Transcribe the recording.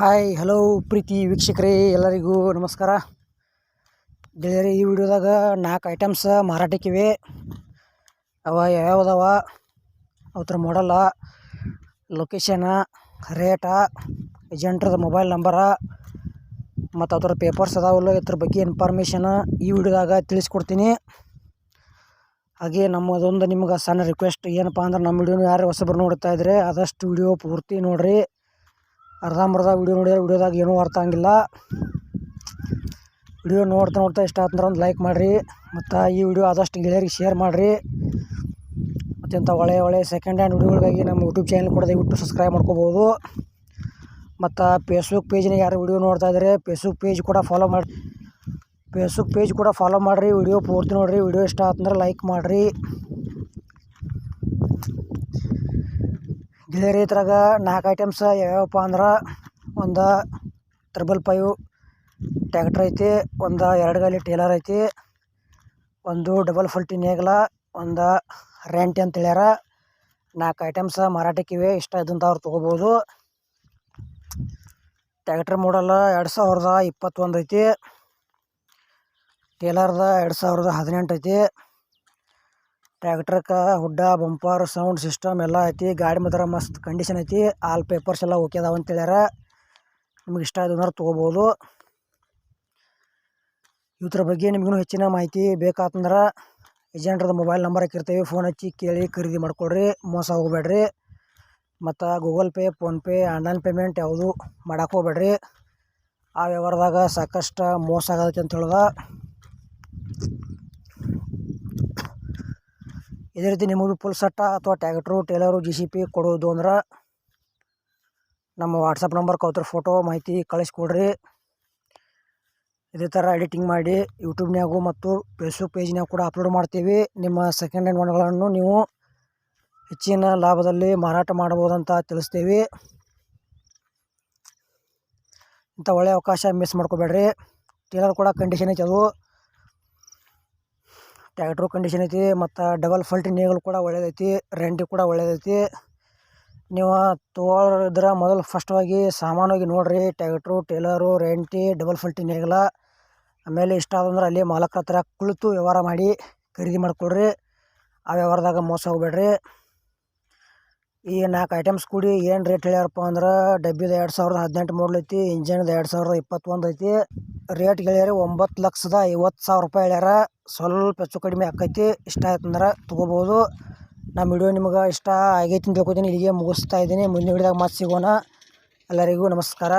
Hi, hello ಪ್ರೀತಿ ವೀಕ್ಷಕರೇ, ಎಲ್ಲರಿಗೂ ನಮಸ್ಕಾರ. ಗೆಳೆಯರಿ, ಈ ವಿಡಿಯೋದಾಗ ನಾಲ್ಕು ಐಟಮ್ಸ್ ಮಾರಾಟಕ್ಕಿವೆ. ಅವ ಯಾವ್ಯಾವ್ದವ, ಅವತ್ರ ಮಾಡಲ್ಲ ಲೊಕೇಶನ ರೇಟ ಏಜೆಂಟ್ರದ ಮೊಬೈಲ್ ನಂಬರ ಮತ್ತು ಅದ್ರ ಪೇಪರ್ಸ್ ಅದಾವಲ್ಲ ಇದ್ರ ಬಗ್ಗೆ ಇನ್ಫಾರ್ಮೇಷನ್ ಈ ವಿಡಿಯೋದಾಗ ತಿಳಿಸ್ಕೊಡ್ತೀನಿ. ಹಾಗೆ ನಮ್ಮದೊಂದು ನಿಮ್ಗೆ ಸಣ್ಣ ರಿಕ್ವೆಸ್ಟ್ ಏನಪ್ಪ ಅಂದ್ರೆ, ನಮ್ಮ ವಿಡಿಯೋನ ಯಾರು ಹೊಸಬ್ರು ನೋಡ್ತಾ ಇದ್ರೆ, ಆದಷ್ಟು ವಿಡಿಯೋ ಪೂರ್ತಿ ನೋಡಿರಿ. ಅರ್ಧಂಬರ್ಧ ವಿಡಿಯೋ ನೋಡಿದ್ರೆ ವಿಡಿಯೋದಾಗ ಏನೂ ಅರ್ಥ ಆಗಿಲ್ಲ. ವಿಡಿಯೋ ನೋಡ್ತಾ ನೋಡ್ತಾ ಇಷ್ಟ ಆತಂದ್ರೆ ಒಂದು ಲೈಕ್ ಮಾಡಿರಿ ಮತ್ತು ಈ ವಿಡಿಯೋ ಆದಷ್ಟು ಗೆಳೆಯರಿಗೆ ಶೇರ್ ಮಾಡಿರಿ. ಮತ್ತು ಇಂಥ ಒಳ್ಳೆಯ ಒಳ್ಳೆಯ ಸೆಕೆಂಡ್ ಹ್ಯಾಂಡ್ ವಿಡಿಯೋಗಳಿಗಾಗಿ ನಮ್ಮ ಯೂಟ್ಯೂಬ್ ಚಾನಲ್ ಕೂಡ ದಯವಿಟ್ಟು ಸಬ್ಸ್ಕ್ರೈಬ್ ಮಾಡ್ಕೋಬೋದು. ಮತ್ತು ಫೇಸ್ಬುಕ್ ಪೇಜ್ನಾಗ ಯಾರು ವಿಡಿಯೋ ನೋಡ್ತಾ ಇದ್ದಾರೆ ಫೇಸ್ಬುಕ್ ಪೇಜ್ ಕೂಡ ಫಾಲೋ ಮಾಡಿ ಫೇಸ್ಬುಕ್ ಪೇಜ್ ಕೂಡ ಫಾಲೋ ಮಾಡಿರಿ, ವಿಡಿಯೋ ಪೂರ್ತಿ ನೋಡಿರಿ, ವಿಡಿಯೋ ಇಷ್ಟ ಆತಂದ್ರೆ ಲೈಕ್ ಮಾಡಿರಿ. ಗೆಳೆಯರಿ ಇದ್ರಾಗ ನಾಲ್ಕು ಐಟಮ್ಸ್ ಯಾವ್ಯಾವಪ್ಪ ಅಂದ್ರೆ ಒಂದು ತ್ರಿಬಲ್ ಫೈವ್ ಟ್ಯಾಕ್ಟ್ರ್ ಐತಿ, ಒಂದು ಎರಡು ಗಾಲಿ ಟೇಲರ್ ಐತಿ, ಒಂದು ಡಬಲ್ ಫಲ್ಟಿ ನೇಗಲ, ಒಂದು ರೆಂಟ್ ಅಂತ ಹೇಳ್ಯಾರ. ನಾಲ್ಕು ಐಟಮ್ಸ್ ಮಾರಾಟಕ್ಕಿವೆ ಇಷ್ಟ ಇದ್ದಂಥ ಅವ್ರು ತೊಗೋಬೋದು. ಟ್ಯಾಕ್ಟ್ರ್ ಮಾಡಲ್ಲ ಎರಡು ಸಾವಿರದ ಇಪ್ಪತ್ತೊಂದು ಐತಿ. ಟೇಲರ್ದ ಎರಡು ಸಾವಿರದ ಹದಿನೆಂಟು ಐತಿ. ಟ್ರ್ಯಾಕ್ಟ್ರಕ್ಕೆ ಹುಡ್ಡ, ಬಂಪರ್, ಸೌಂಡ್ ಸಿಸ್ಟಮ್ ಎಲ್ಲ ಐತಿ. ಗಾಡಿ ಮಾತ್ರ ಮಸ್ತ್ ಕಂಡೀಷನ್ ಐತಿ. ಆಲ್ ಪೇಪರ್ಸ್ ಎಲ್ಲ ಓಕೆ ಅದಾವ ಅಂತ ಹೇಳ್ಯಾರ ನಿಮ್ಗೆ ಇಷ್ಟ ಆದ್ರೆ ತೊಗೋಬೋದು. ಇದ್ರ ಬಗ್ಗೆ ನಿಮ್ಗೂ ಹೆಚ್ಚಿನ ಮಾಹಿತಿ ಬೇಕಾತಂದ್ರೆ ಏಜೆಂಟ್ರದ ಮೊಬೈಲ್ ನಂಬರ್ ಹಾಕಿರ್ತೀವಿ. ಫೋನ್ ಹಚ್ಚಿ ಕೇಳಿ ಖರೀದಿ ಮಾಡ್ಕೊಳ್ರಿ ಮೋಸ ಹೋಗಬೇಡ್ರಿ. ಮತ್ತು Google Pay PhonePe online payment ಯಾವುದು ಮಾಡಕ್ಕೆ ಹೋಗ್ಬೇಡ್ರಿ. ಆ ವ್ಯವಹಾರದಾಗ ಸಾಕಷ್ಟು ಮೋಸ ಆಗತ್ತೆ ಅಂತ ಹೇಳ್ದ. ಇದೇ ರೀತಿ ನಿಮಗೂ ಫುಲ್ ಸಟ್ಟ ಅಥವಾ tractor trailer G C P ಕೊಡೋದು ಅಂದ್ರೆ ನಮ್ಮ ವಾಟ್ಸಪ್ ನಂಬರ್ ಕೌತ್ರ ಫೋಟೋ ಮಾಹಿತಿ ಕಳಿಸ್ಕೊಡ್ರಿ. ಇದೇ ಥರ ಎಡಿಟಿಂಗ್ ಮಾಡಿ ಯೂಟ್ಯೂಬ್ನ್ಯಾಗು ಮತ್ತು ಫೇಸ್ಬುಕ್ ಪೇಜ್ನಾಗ ಕೂಡ ಅಪ್ಲೋಡ್ ಮಾಡ್ತೀವಿ. ನಿಮ್ಮ ಸೆಕೆಂಡ್ ಹ್ಯಾಂಡ್ ಮನೆಗಳನ್ನು ನೀವು ಹೆಚ್ಚಿನ ಲಾಭದಲ್ಲಿ ಮಾರಾಟ ಮಾಡ್ಬೋದಂತ ತಿಳಿಸ್ತೀವಿ. ಇಂಥ ಒಳ್ಳೆಯ ಅವಕಾಶ ಮಿಸ್ ಮಾಡ್ಕೋಬೇಡ್ರಿ. ಟೇಲರ್ ಕೂಡ ಕಂಡೀಷನ್ ಐತೆ ಅದು. ಟ್ಯಾಕ್ಟ್ರು ಕಂಡೀಷನ್ ಐತಿ, ಮತ್ತು ಡಬಲ್ ಫಲ್ಟಿ ನೇಗಲು ಕೂಡ ಒಳ್ಳೆಯದೈತಿ ರೆಂಟಿ ಕೂಡ ಒಳ್ಳೆಯದೈತಿ ನೀವು ತೊಗೊಳಿದ್ರೆ ಮೊದಲು ಫಸ್ಟ್ವಾಗಿ ಸಾಮಾನ್ಯವಾಗಿ ನೋಡಿರಿ ಟ್ಯಾಕ್ಟ್ರು ಟೇಲರು ರೆಂಟಿ ಡಬಲ್ ಫಲ್ಟಿ ನೇಗಲ ಆಮೇಲೆ ಇಷ್ಟ ಆದಂದ್ರೆ ಅಲ್ಲಿ ಮಾಲಕ ಹತ್ರ ಕುಳಿತು ವ್ಯವಹಾರ ಮಾಡಿ ಖರೀದಿ ಮಾಡಿಕೊಳ್ರಿ. ಆ ವ್ಯವಹಾರದಾಗ ಮೋಸ ಹೋಗ್ಬೇಡ್ರಿ. ಈ ನಾಲ್ಕು ಐಟಮ್ಸ್ ಕೂಡಿ ಏನು ರೇಟ್ ಹೇಳ್ಯಾರಪ್ಪ ಅಂದ್ರೆ, ಡಬ್ಬಿದ ಎರಡು ಸಾವಿರದ ಹದಿನೆಂಟು ಐತಿ ಇಂಜನ್ದು ಎರಡು ಸಾವಿರದ ಇಪ್ಪತ್ತೊಂದು ಐತಿ. ರೇಟ್ ಹೇಳ್ಯಾರ ಒಂಬತ್ತು ಲಕ್ಷದ ಐವತ್ತು ಸಾವಿರ ರೂಪಾಯಿ ಹೇಳ್ಯಾರ. ಸ್ವಲ್ಪ ಹೆಚ್ಚು ಕಡಿಮೆ ಆಕೈತಿ. ಇಷ್ಟ ಆಯ್ತಂದ್ರೆ ತೊಗೋಬೋದು. ನಮ್ಮ ವಿಡಿಯೋ ನಿಮ್ಗೆ ಇಷ್ಟ ಆಗೈತಿ ಅಂತ ತಿಳ್ಕೊತೀನಿ. ಇಲ್ಲಿಗೆ ಮುಗಿಸ್ತಾ ಇದ್ದೀನಿ. ಮುಂದಿನ ವಿಡಿಯೋದಾಗ ಮತ್ತೆ ಸಿಗೋಣ. ಎಲ್ಲರಿಗೂ ನಮಸ್ಕಾರ.